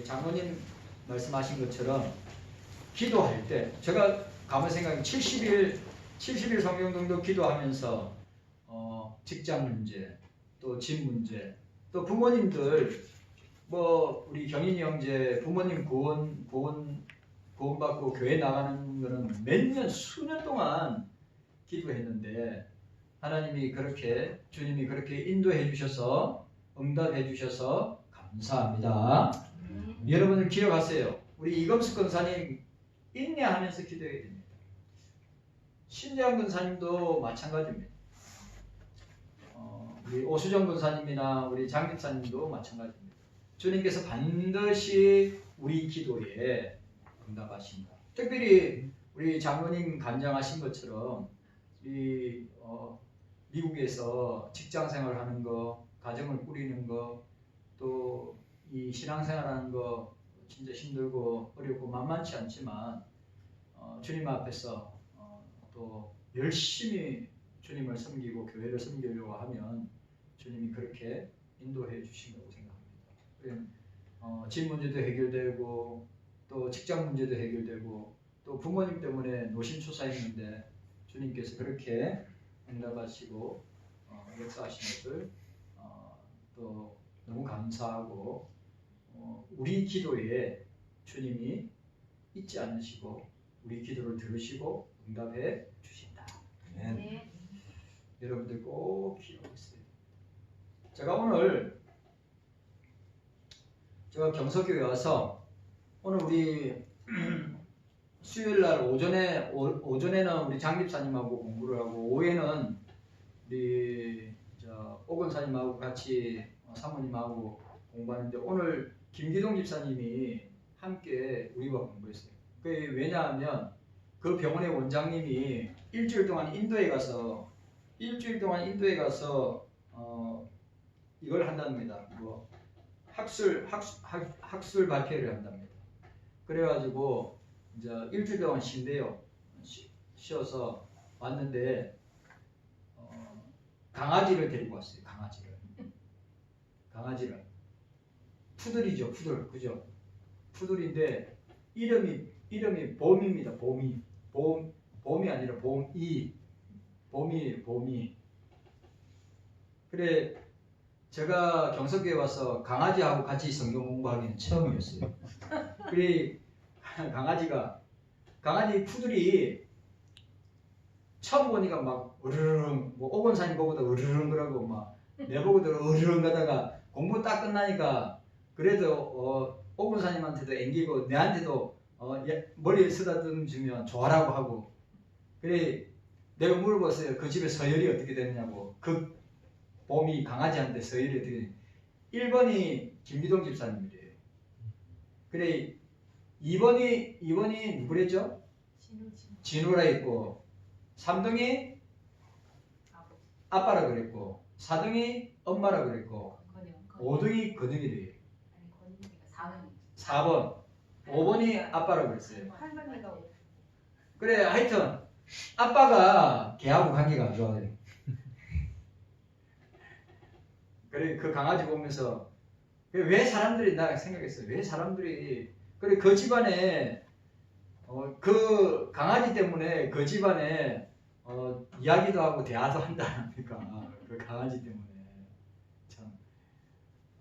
우리 장로님 말씀하신 것처럼 기도할 때 제가 가만 생각해 70일 70일 성경 정도 기도하면서 어, 직장 문제 또 집 문제 또 부모님들 뭐 우리 경인이 형제 부모님 구원 구원 구원받고 교회 나가는 거는 몇 년 수년 동안 기도했는데 하나님이 그렇게 주님이 그렇게 인도해 주셔서 응답해 주셔서 감사합니다. 여러분들 기억하세요. 우리 이검숙 권사님 인내하면서 기도해야 됩니다. 신재환 권사님도 마찬가지입니다. 어, 우리 오수정 권사님이나 우리 장 집사님도 마찬가지입니다. 주님께서 반드시 우리 기도에 응답하신다. 특별히 우리 장로님 간장하신 것처럼 이 어, 미국에서 직장 생활하는 거, 가정을 꾸리는 거, 또 이 신앙생활하는 거 진짜 힘들고 어렵고 만만치 않지만 어, 주님 앞에서 어, 또 열심히 주님을 섬기고 교회를 섬기려고 하면 주님이 그렇게 인도해 주신다고 생각합니다. 어, 집 문제도 해결되고 또 직장 문제도 해결되고 또 부모님 때문에 노심초사했는데 주님께서 그렇게 응답하시고 어, 역사하신 것을 어, 또 너무 감사하고 어, 우리 기도에 주님이 잊지 않으시고 우리 기도를 들으시고 응답해 주신다. 네. 여러분들 꼭 기억하세요. 제가 오늘 제가 경서교회 와서 오늘 우리 수요일 날 오전에 오, 오전에는 우리 장집사님하고 공부를 하고 오후에는 우리 저 오건사님하고 같이 어, 사모님하고 공부하는데 오늘 김기동 집사님이 함께 우리와 공부했어요. 그 왜냐하면 그 병원의 원장님이 일주일 동안 인도에 가서 일주일 동안 인도에 가서 어, 이걸 한답니다. 뭐 학술 학술 학, 학술 발표를 한답니다. 그래가지고 이제 일주일 동안 쉰대요. 쉬, 쉬어서 왔는데 어, 강아지를 데리고 왔어요. 강아지를 강아지를 푸들이죠. 푸들 그죠? 푸들인데 이름이 이름이 봄입니다. 봄이 봄 봄이 아니라 봄이 봄이 봄이 그래 제가 경석교에 와서 강아지하고 같이 성경 공부하기는 처음이었어요. 그래 강아지가 강아지 푸들이 처음 보니까 막 으르릉 뭐 오건사님 보고도 으르릉 그러고 막 내보고도 으르릉 가다가 공부 딱 끝나니까 그래도 어, 오건사님한테도 앵기고 내한테도 어, 예, 머리에 쓰다듬 주면 좋아라고 하고. 그래 내가 물어봤어요. 그 집에 서열이 어떻게 되느냐고. 그 봄이 강아지한테 서열이 어떻게 되냐. 1번이 김기동 집사님이래요. 그래 2번이 2번이 누구랬죠? 진우라 있고 3등이 아빠라 그랬고 4등이 엄마라 그랬고 5등이 거등이래요 4번. 5번이 아빠라 그랬어요. 할머니가 그래 하여튼 아빠가 걔하고 관계가 안 좋아요. 그래 그 강아지 보면서 왜 사람들이 나 생각했어요 왜 사람들이 그래 그 집안에 어, 그 강아지 때문에 그 집안에 어, 이야기도 하고 대화도 한다니까 그 강아지 때문에. 참.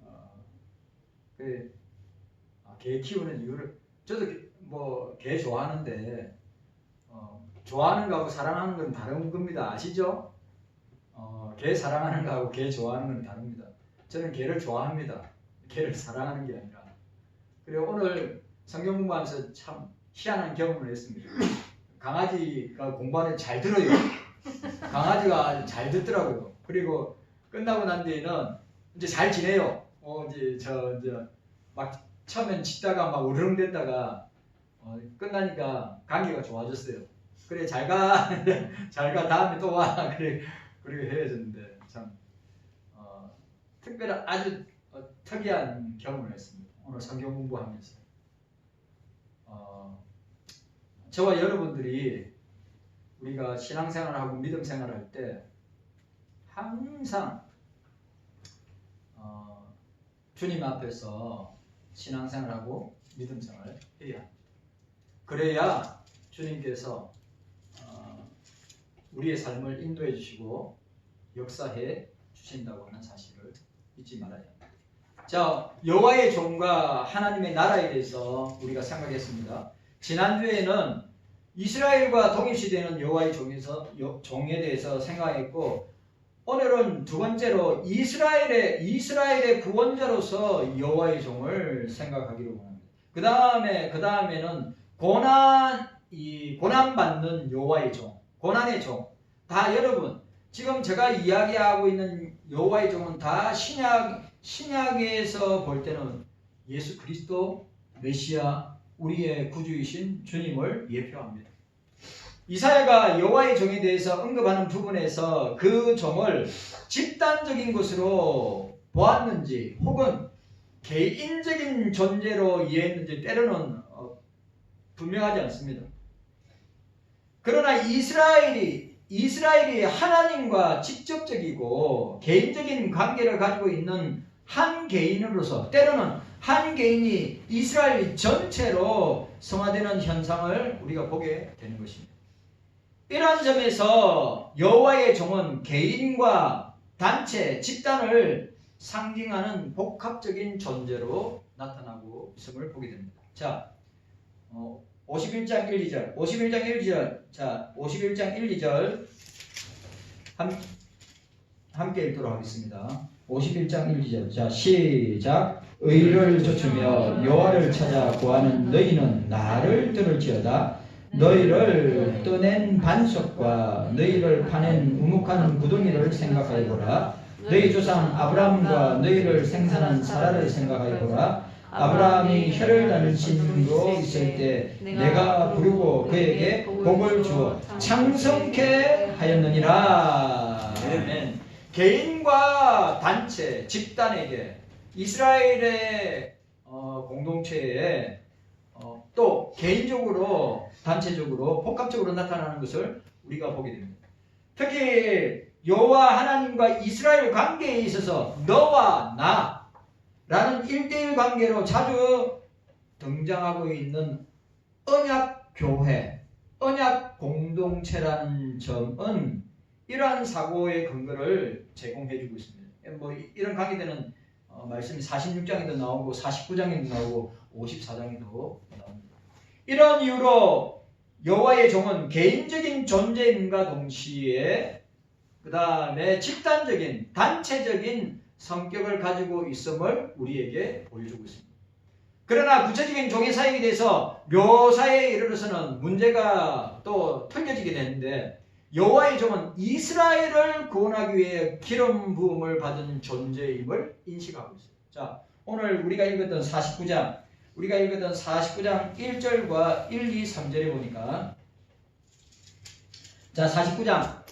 어, 그래 아, 개 키우는 이유를 저도 뭐 개 좋아하는데 어, 좋아하는 거하고 사랑하는 건 다른 겁니다 아시죠? 어, 개 사랑하는 거하고 개 좋아하는 건 다릅니다. 저는 개를 좋아합니다. 개를 사랑하는 게 아니라. 그리고 오늘 성경 공부하면서 참 희한한 경험을 했습니다. 강아지가 공부하는 잘 들어요. 강아지가 잘 듣더라고요. 그리고 끝나고 난 뒤에는 이제 잘 지내요. 어, 이제 저 이제 막 처음엔 짖다가 막 우르릉댔다가 어, 끝나니까 관계가 좋아졌어요. 그래 잘 가, 잘 가 다음에 또 와. 그래 그리고 헤어졌는데 참 어, 특별한 아주 어, 특이한 경험을 했습니다. 오늘 성경 공부하면서 어, 저와 여러분들이 우리가 신앙생활하고 믿음 생활할 때 항상 어, 주님 앞에서 신앙생활하고 믿음생활을 해야. 그래야 주님께서 어, 우리의 삶을 인도해 주시고 역사해 주신다고 하는 사실을 잊지 말아야 합니다. 자, 여호와의 종과 하나님의 나라에 대해서 우리가 생각했습니다. 지난주에는 이스라엘과 동일시되는 여호와의 종에서 여- 종에 대해서 생각했고 오늘은 두 번째로 이스라엘의 이스라엘의 구원자로서 여호와의 종을 생각하기로 합니다. 그 다음에 그 다음에는 고난 이 고난 받는 여호와의 종, 고난의 종. 다 여러분 지금 제가 이야기하고 있는 여호와의 종은 다 신약 신약에서 볼 때는 예수 그리스도 메시아 우리의 구주이신 주님을 예표합니다. 이사야가 여호와의 종에 대해서 언급하는 부분에서 그 종을 집단적인 것으로 보았는지 혹은 개인적인 존재로 이해했는지 때로는 어, 분명하지 않습니다. 그러나 이스라엘이 이스라엘이 하나님과 직접적이고 개인적인 관계를 가지고 있는 한 개인으로서 때로는 한 개인이 이스라엘 전체로 성화되는 현상을 우리가 보게 되는 것입니다. 이러한 점에서 여호와의 종은 개인과 단체, 집단을 상징하는 복합적인 존재로 나타나고 있음을 보게 됩니다. 자, 어, 51장 1, 2절, 51장 1, 2절, 자, 51장 1, 2절 함, 함께 읽도록 하겠습니다. 51장 1, 2절, 자, 시작. 의를 쫓으며 여호와를 찾아 구하는 너희는 나를 들을지어다. 너희를 떠낸 반석과 너희를 파낸 우묵한 구덩이를 생각하여 보라. 너희 조상 아브라함과 너희를 생산한 사라를 생각하여 보라. 아브라함이 혀를 나는 친구로 있을 때 내가 부르고 그에게 복을 주어 창성케 하였느니라. 아멘. 개인과 단체, 집단에게 이스라엘의 어, 공동체에 어, 또 개인적으로 단체적으로 복합적으로 나타나는 것을 우리가 보게 됩니다. 특히 여호와 하나님과 이스라엘 관계에 있어서 너와 나라는 1대1 관계로 자주 등장하고 있는 언약 교회, 언약 공동체라는 점은 이러한 사고의 근거를 제공해 주고 있습니다. 뭐 이런 관계들은 어, 말씀이 46장에도 나오고 49장에도 나오고 54장에도 나옵니다. 이런 이유로 여호와의 종은 개인적인 존재임과 동시에 그 다음에 집단적인 단체적인 성격을 가지고 있음을 우리에게 보여주고 있습니다. 그러나 구체적인 종의 사역에 대해서 묘사에 이르러서는 문제가 또 틀려지게 되는데 여호와의 종은 이스라엘을 구원하기 위해 기름 부음을 받은 존재임을 인식하고 있어요. 자, 오늘 우리가 읽었던 49장 우리가 읽었던 49장 1절과 1, 2, 3절에 보니까 자 49장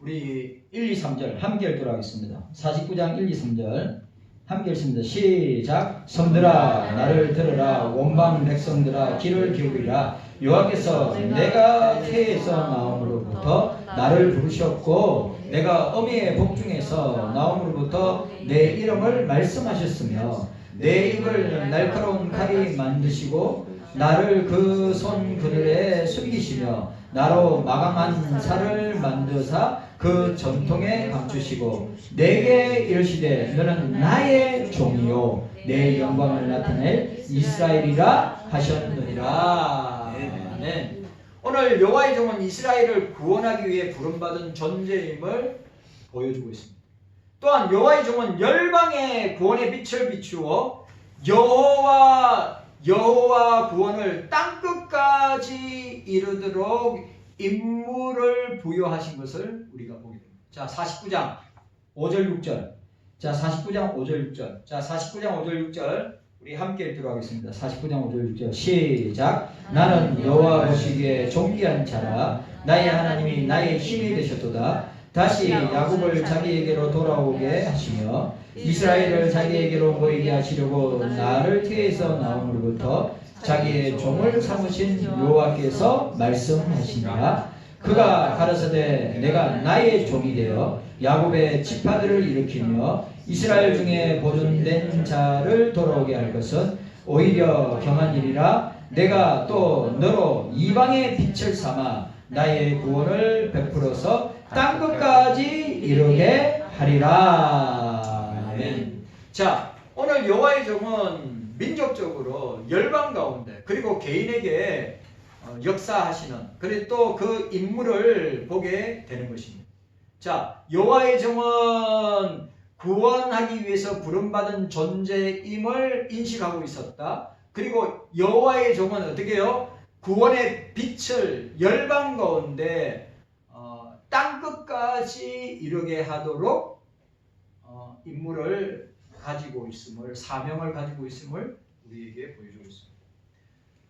우리 1, 2, 3절 함께 읽도록 하겠습니다. 49장 1, 2, 3절 함께 읽습니다. 시작 섬들아 나를 들으라 원방 백성들아 귀를 기울이라 여호와께서 내가 태에서 나옴으로부터 나를 부르셨고 내가 어미의 복중에서 나옴으로부터 내 이름을 말씀하셨으며 내 입을 날카로운 칼이 만드시고 나를 그 손 그늘에 숨기시며 나로 마감한 살을 만드사 그 전통에 감추시고 내게 이르시되 너는 나의 종이요 내 영광을 나타낼 이스라엘이라 하셨느니라 아멘. 오늘 여호와의 종은 이스라엘을 구원하기 위해 부름받은 존재임을 보여주고 있습니다. 또한 여호와의 종은 열방의 구원의 빛을 비추어 여호와 여호와 구원을 땅 끝까지 이르도록 임무를 부여하신 것을 우리가 보게 됩니다. 자, 49장 5절 6절. 자, 49장 5절 6절. 자, 49장 5절 6절. 우리 함께 읽도록 하겠습니다. 49장 5절 6절. 시작. 나는 여호와 보시기에 존귀한 자라 나의 하나님이 나의 힘이 되셨도다. 다시 야곱을 자기에게로 돌아오게 하시며 이스라엘을 자기에게로 모이게 하시려고 나를 태에서 나옴으로부터 자기의 종을 삼으신 여호와께서 말씀하시니라 그가 가라사대 내가 나의 종이 되어 야곱의 지파들을 일으키며 이스라엘 중에 보존된 자를 돌아오게 할 것은 오히려 경한 일이라 내가 또 너로 이방의 빛을 삼아 나의 구원을 베풀어서 땅 끝까지 이르게 하리라. 아멘. 자, 오늘 여호와의 종은 민족적으로 열방 가운데 그리고 개인에게 어, 역사하시는 그리고 또 그 인물을 보게 되는 것입니다. 자, 여호와의 종은 구원하기 위해서 부름받은 존재임을 인식하고 있었다. 그리고 여호와의 종은 어떻게 해요? 구원의 빛을 열방 가운데 어, 땅 끝까지 이르게 하도록 어, 임무를 가지고 있음을 사명을 가지고 있음을 우리에게 보여주고 있습니다.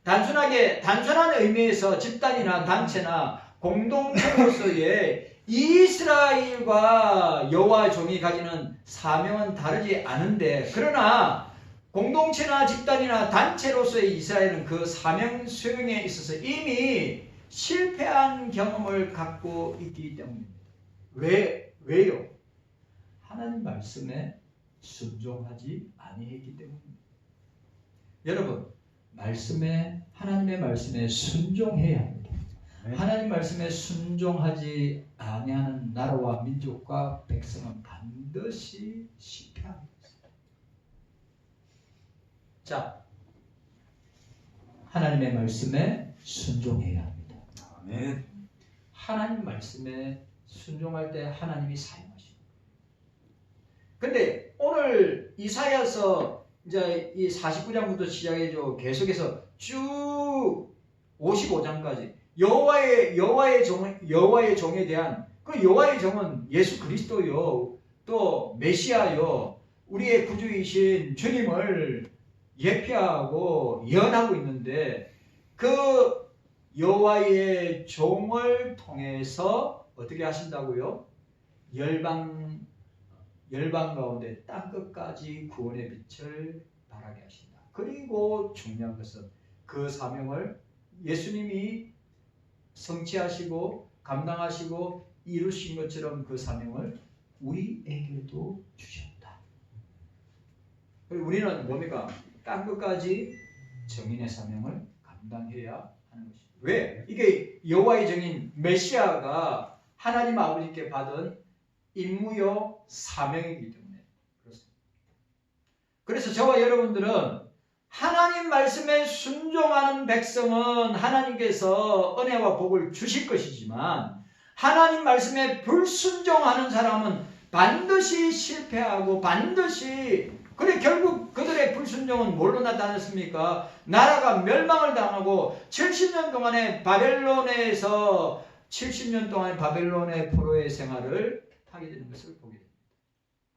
단순하게 단순한 의미에서 집단이나 단체나 공동체로서의 이스라엘과 여호와 종이 가지는 사명은 다르지 않은데 그러나 공동체나 집단이나 단체로서의 이스라엘은 그 사명 수행에 있어서 이미 실패한 경험을 갖고 있기 때문입니다. 왜 왜요? 하나님 말씀에 순종하지 아니했기 때문입니다. 여러분 말씀에 하나님의 말씀에 순종해야. 하나님 말씀에 순종하지 아니하는 나라와 민족과 백성은 반드시 실패합니다. 자, 하나님의 말씀에 순종해야 합니다. 아멘. 하나님 말씀에 순종할 때 하나님이 사용하십니다. 근데 오늘 이사야서 이제 이 49장부터 시작해서 계속해서 쭉 55장까지 여호와의 여호와의 종 여호와의 종에 대한 그 여호와의 종은 예수 그리스도요 또 메시아요 우리의 구주이신 주님을 예표하고 예언하고 있는데 그 여호와의 종을 통해서 어떻게 하신다고요? 열방 열방 가운데 땅 끝까지 구원의 빛을 발하게 하신다. 그리고 중요한 것은 그 사명을 예수님이 성취하시고 감당하시고 이루신 것처럼 그 사명을 우리에게도 주셨다. 우리는 뭡니까? 땅 끝까지 정인의 사명을 감당해야 하는 것입니다. 왜? 이게 여호와의 정인 메시아가 하나님 아버지께 받은 임무요 사명이기 때문에 그렇습니다. 그래서 저와 여러분들은 하나님 말씀에 순종하는 백성은 하나님께서 은혜와 복을 주실 것이지만 하나님 말씀에 불순종하는 사람은 반드시 실패하고 반드시 그래 결국 그들의 불순종은 뭘로 나타났습니까? 나라가 멸망을 당하고 70년 동안의 바벨론에서 70년 동안 바벨론의 포로의 생활을 하게 되는 것을 보게 됩니다.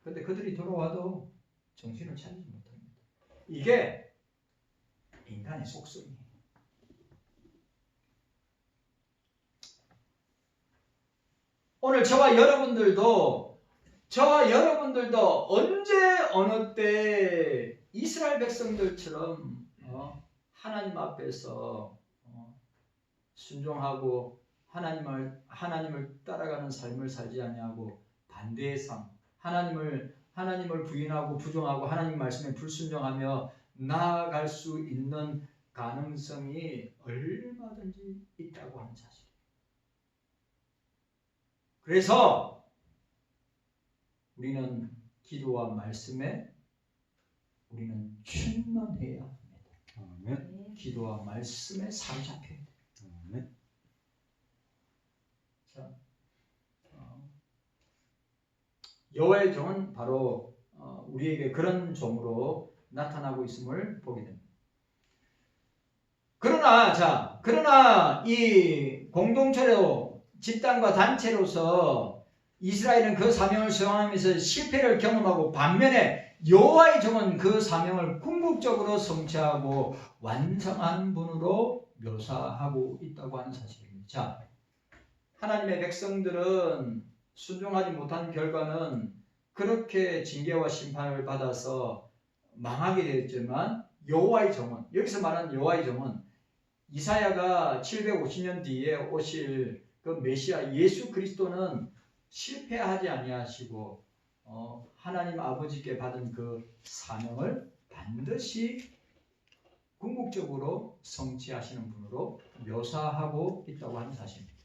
그런데 그들이 돌아와도 정신을 차리지 못합니다. 이게 인간의 속성이에요. 오늘 저와 여러분들도 저와 여러분들도 언제 어느 때 이스라엘 백성들처럼 어, 하나님 앞에서 어, 순종하고 하나님을 하나님을 따라가는 삶을 살지 아니하고 반대의 삶, 하나님을 하나님을 부인하고 부정하고 하나님 말씀에 불순종하며 나아갈 수 있는 가능성이 얼마든지 있다고 하는 사실. 그래서 우리는 기도와 말씀에 우리는 충만해야 합니다. 아멘. 기도와 말씀에 사로잡혀야 돼요. 아멘. 자, 어, 여호와의 종은 바로 어, 우리에게 그런 종으로 나타나고 있음을 보게 됩니다. 그러나 자, 그러나 이 공동체로 집단과 단체로서 이스라엘은 그 사명을 수행하면서 실패를 경험하고 반면에 여호와의 종은 그 사명을 궁극적으로 성취하고 완성한 분으로 묘사하고 있다고 하는 사실입니다. 자, 하나님의 백성들은 순종하지 못한 결과는 그렇게 징계와 심판을 받아서 망하게 되었지만 여호와의 종은 여기서 말하는 여호와의 종은 이사야가 750년 뒤에 오실 그 메시아 예수 그리스도는 실패하지 아니하시고 어, 하나님 아버지께 받은 그 사명을 반드시 궁극적으로 성취하시는 분으로 묘사하고 있다고 하는 사실입니다.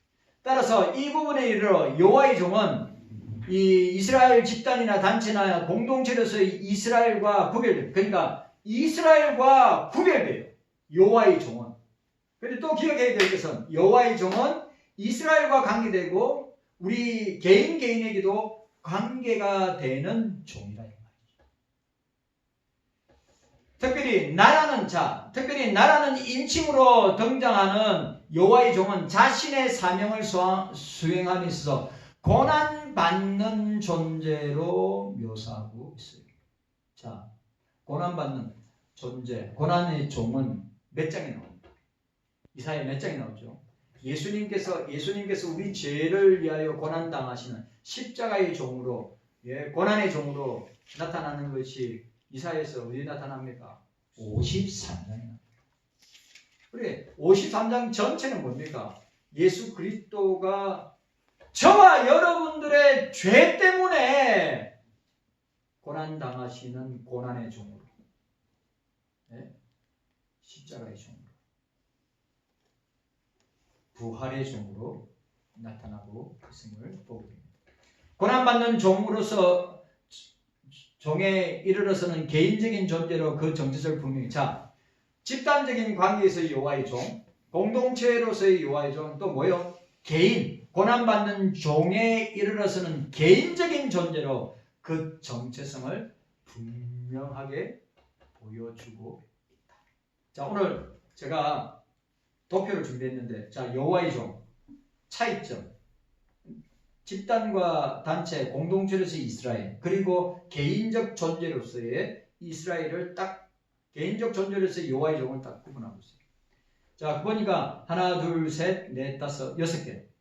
따라서 이 부분에 이르러 여호와의 종은 이 이스라엘 집단이나 단체나 공동체로서의 이스라엘과 구별돼요. 그러니까 이스라엘과 구별돼요. 여호와의 종은. 근데 또 기억해야 될 것은 여호와의 종은 이스라엘과 관계되고 우리 개인 개인에게도 관계가 되는 종이다 이 말이죠. 특별히 나라는 자, 특별히 나라는 인칭으로 등장하는 여호와의 종은 자신의 사명을 수행- 수행함에 있어서 고난 받는 존재로 묘사하고 있어요. 자, 고난 받는 존재, 고난의 종은 몇 장에 나옵니다. 이사야 몇 장에 나오죠? 예수님께서 예수님께서 우리 죄를 위하여 고난 당하시는 십자가의 종으로 예, 고난의 종으로 나타나는 것이 이사야에서 어디 나타납니까? 53장에 나옵니다. 그래 53장 전체는 뭡니까? 예수 그리스도가 저와 여러분들의 죄 때문에 고난 당하시는 고난의 종으로 예? 십자가의 종으로 부활의 종으로 나타나고 있음을 보게 됩니다. 고난받는 종으로서 종에 이르러서는 개인적인 존재로 그 정체성을 분명히 자 집단적인 관계에서의 여호와의 종 공동체로서의 여호와의 종또 뭐요? 개인 고난받는 종에 이르러서는 개인적인 존재로 그 정체성을 분명하게 보여주고 있다. 자 오늘 제가 도표를 준비했는데 자 여호와의 종 차이점 집단과 단체 공동체로서의 이스라엘 그리고 개인적 존재로서의 이스라엘을 딱 개인적 존재로서의 여호와의 종을 딱 구분하고 있어요. 자 보니까 하나 둘 셋 넷 다섯 여섯 개.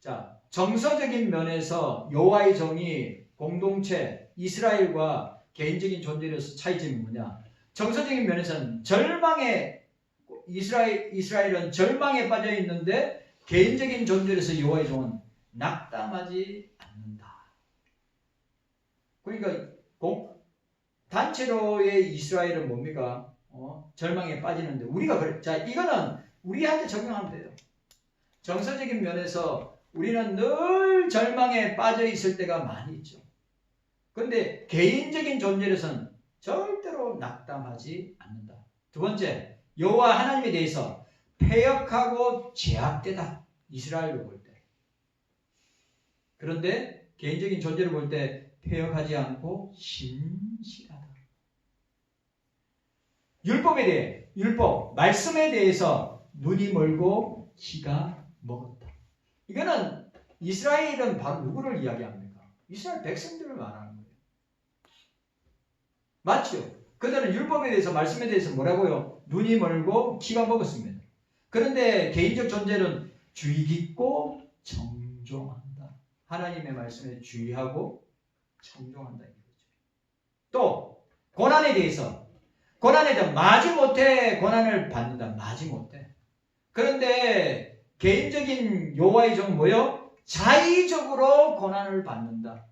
자 정서적인 면에서 여호와의 종이 공동체 이스라엘과 개인적인 존재로서 차이점이 뭐냐? 정서적인 면에서는 절망에 이스라엘 이스라엘은 절망에 빠져 있는데 개인적인 존재로서 여호와의 종은 낙담하지 않는다. 그러니까 공, 단체로의 이스라엘은 뭡니까? 어, 절망에 빠지는데 우리가 그래. 자 이거는 우리한테 적용하면 돼요. 정서적인 면에서 우리는 늘 절망에 빠져 있을 때가 많이 있죠. 근데 개인적인 존재로서는 절대로 낙담하지 않는다. 두 번째, 여호와 하나님에 대해서 폐역하고 제약되다. 이스라엘로 볼 때. 그런데 개인적인 존재를 볼 때 폐역하지 않고 신실하다. 율법에 대해, 율법, 말씀에 대해서 눈이 멀고 키가 먹었다. 이거는 이스라엘은 바로 누구를 이야기합니까? 이스라엘 백성들을 말하는 거예요. 맞죠? 그들은 율법에 대해서, 말씀에 대해서 뭐라고요? 눈이 멀고 키가 먹었습니다. 그런데 개인적 존재는 주의 깊고 정종한다. 하나님의 말씀에 주의하고 청종한다 이거죠. 또 고난에 대해서 고난에 대해 마지 못해 고난을 받는다. 마지 못해. 그런데 개인적인 요와의 종 뭐요? 자의적으로 고난을 받는다.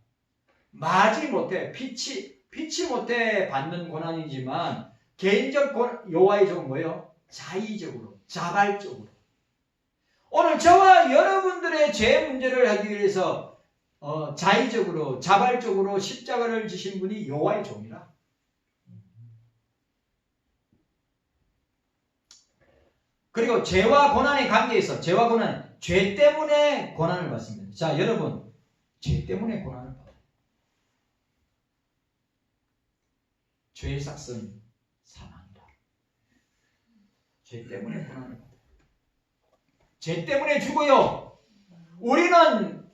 마지 못해 피치 피치 못해 받는 고난이지만 개인적 요와의 종 뭐요? 자의적으로 자발적으로 오늘 저와 여러분들의 죄 문제를 하기 위해서 어, 자의적으로 자발적으로 십자가를 지신 분이 여호와의 종이라. 그리고 죄와 고난의 관계에서 죄와 고난, 죄 때문에 고난을 받습니다. 자, 여러분, 죄 때문에 고난을 받아요. 죄의 삭은 사망이다. 죄 때문에 고난을 받아요. 죄 때문에 죽어요. 우리는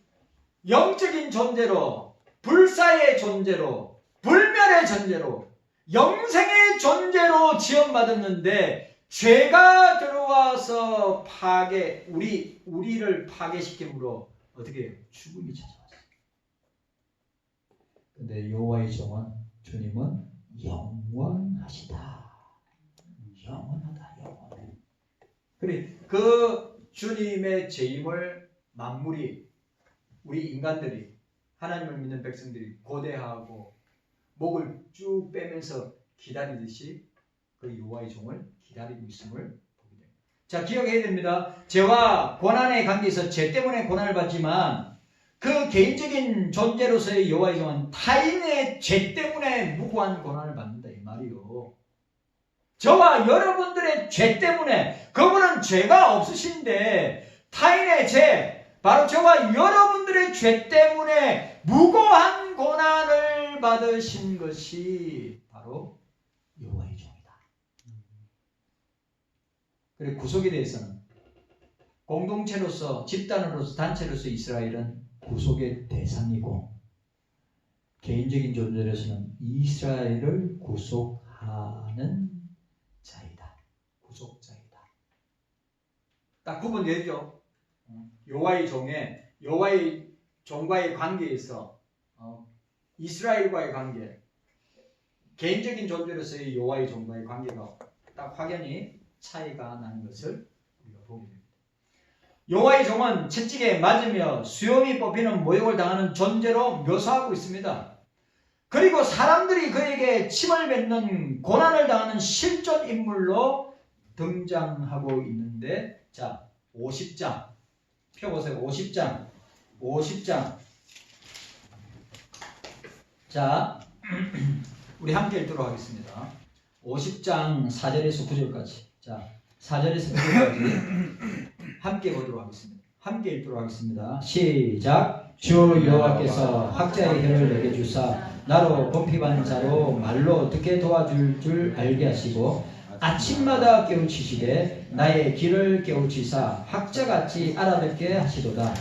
영적인 존재로, 불사의 존재로, 불멸의 존재로, 영생의 존재로 지원받았는데 죄가 들어와서 파괴, 우리 우리를 파괴시킴으로 어떻게 해요? 죽음이 찾아왔어요. 근데 여호와의 종은 주님은 영원하시다. 영원하다, 영원해. 그래, 그 주님의 재임을 만물이 우리 인간들이 하나님을 믿는 백성들이 고대하고 목을 쭉 빼면서 기다리듯이 그 여호와의 종을 기다리고 있음을 보게 됩니다. 자 기억해야 됩니다. 죄와 고난의 관계에서 죄 때문에 고난을 받지만 그 개인적인 존재로서의 여호와의 종은 타인의 죄 때문에 무고한 고난을 받는다 이 말이요. 저와 여러분들의 죄 때문에 그분은 죄가 없으신데 타인의 죄 바로 저와 여러분들의 죄 때문에 무고한 고난을 받으신 것이 바로 여호와의 종이다. 그리고 구속에 대해서는 공동체로서 집단으로서 단체로서 이스라엘은 구속의 대상이고 개인적인 존재로서는 이스라엘을 구속하는 자이다. 구속자이다. 딱 구분되죠. 여호와의 종의 여호와의 종과의 관계에서 어, 이스라엘과의 관계, 개인적인 존재로서의 여호와의 종과의 관계가 딱 확연히 차이가 나는 것을 우리가 보게 됩니다. 여호와의 종은 채찍에 맞으며 수염이 뽑히는 모욕을 당하는 존재로 묘사하고 있습니다. 그리고 사람들이 그에게 침을 뱉는 고난을 당하는 실존 인물로 등장하고 있는데 자 50장. 펴보세요. 50장. 50장. 자 우리 함께 읽도록 하겠습니다. 50장 4절에서 9절까지 자 4절에서 9절까지 함께 보도록 하겠습니다. 함께 읽도록 하겠습니다. 시작! 주 여호와께서 학자의 혀를 내게 주사 나로 범피반 자로 말로 듣게 도와줄 줄 알게 하시고 아침마다 깨우치시되 나의 길을 깨우치사 학자같이 알아듣게 하시도다.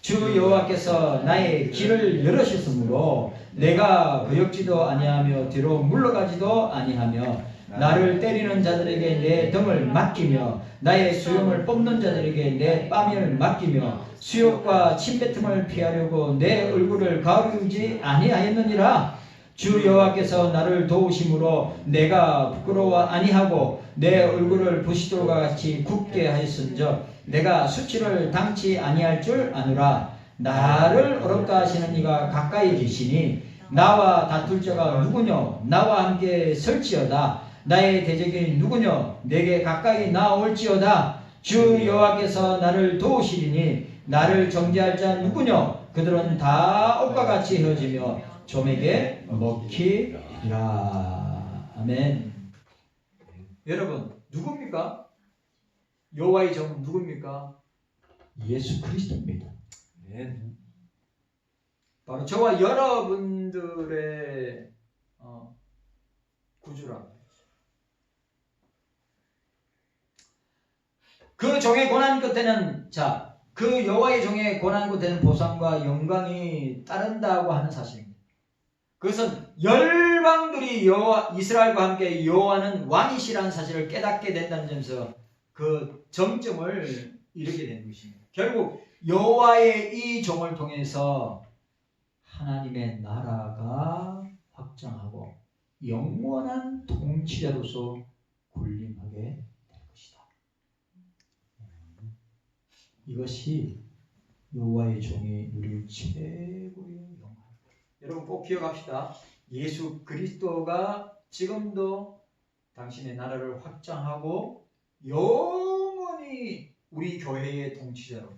주 여호와께서 나의 길을 열으셨으므로 내가 거역지도 아니하며 뒤로 물러가지도 아니하며 나를 때리는 자들에게 내 등을 맡기며 나의 수염을 뽑는 자들에게 내 빠면을 맡기며 수욕과 침뱉음을 피하려고 내 얼굴을 가리우지 아니하였느니라. 주 여호와께서 나를 도우심으로 내가 부끄러워 아니하고 내 얼굴을 부시돌과 같이 굽게 하였은즉 내가 수치를 당치 아니할 줄 아노라. 나를 어렵다 하시는 이가 가까이 계시니 나와 다툴 자가 누구뇨? 나와 함께 설지어다 나의 대적이 누구뇨? 내게 가까이 나올지어다. 주 여호와께서 나를 도우시리니 나를 정죄할 자 누구뇨? 그들은 다 옷과 같이 헤어지며 좀에게 먹히리라. 아멘. 여러분 누굽니까? 여호와의 종 누굽니까? 예수 그리스도입니다. 바로 저와 여러분들의 어, 구주라 그 종의 고난 끝에는 자 그 여호와의 종의 고난 끝에는 보상과 영광이 따른다고 하는 사실입니다. 그것은 열방들이 여호와 이스라엘과 함께 여호와는 왕이시라는 사실을 깨닫게 된다는 점에서 그 정점을 이루게 되는 것입니다. 결국 여호와의 이 종을 통해서 하나님의 나라가 확장하고 영원한 통치자로서 군림하게 될 것이다. 이것이 여호와의 종이 누릴 최고의 영광. 여러분 꼭 기억합시다. 예수 그리스도가 지금도 당신의 나라를 확장하고 영원히 우리 교회의 통치자로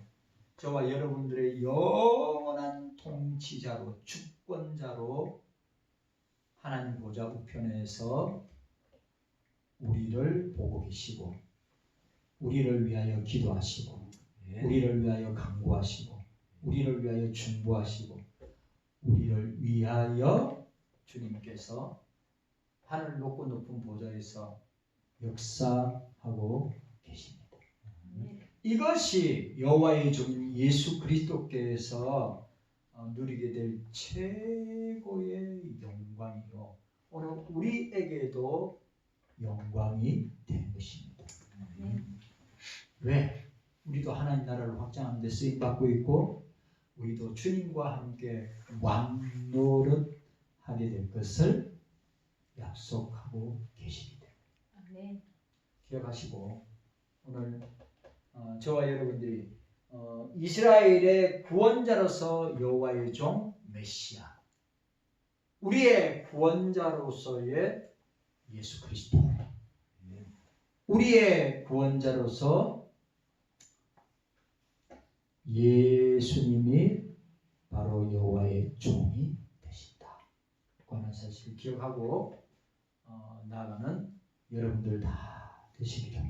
저와 여러분들의 영원한 통치자로 주권자로 하나님 보좌 우편에서 우리를 보고 계시고 우리를 위하여 기도하시고 우리를 위하여 강구하시고 우리를 위하여 중보하시고 우리를 위하여 주님께서 하늘 높고 높은 보좌에서 역사하고 계십니다. 이것이 여호와의 종 예수 그리스도께서 어, 누리게 될 최고의 영광이요. 오늘 우리에게도 영광이 되는 것입니다. 왜? 우리도 하나님 나라를 확장하는 데 쓰임 받고 있고 우리도 주님과 함께 왕노릇 하게 될 것을 약속하고 계십니다. 아멘. 기억하시고 오늘 어, 저와 여러분들이 어, 이스라엘의 구원자로서 여호와의 종 메시아 우리의 구원자로서의 예수 그리스도 우리의 구원자로서 예수님이 바로 여호와의 종이 되신다. 그는 사실을 기억하고 어, 나아가는 여러분들 다 되시기를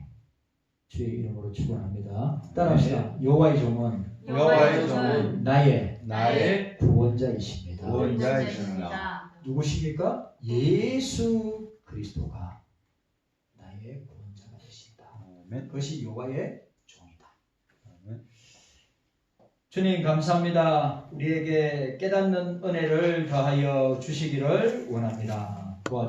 주의 이름으로 축원합니다. 따라합시다. 여호와의 종은 여호와의 종은 나의 나의 구원자이십니다. 구원자이십니다. 누구십니까? 예수 그리스도가 나의 구원자가 되신다. 그것이 여호와의 종이다. 아멘. 주님 감사합니다. 우리에게 깨닫는 은혜를 더하여 주시기를 원합니다. 도와주시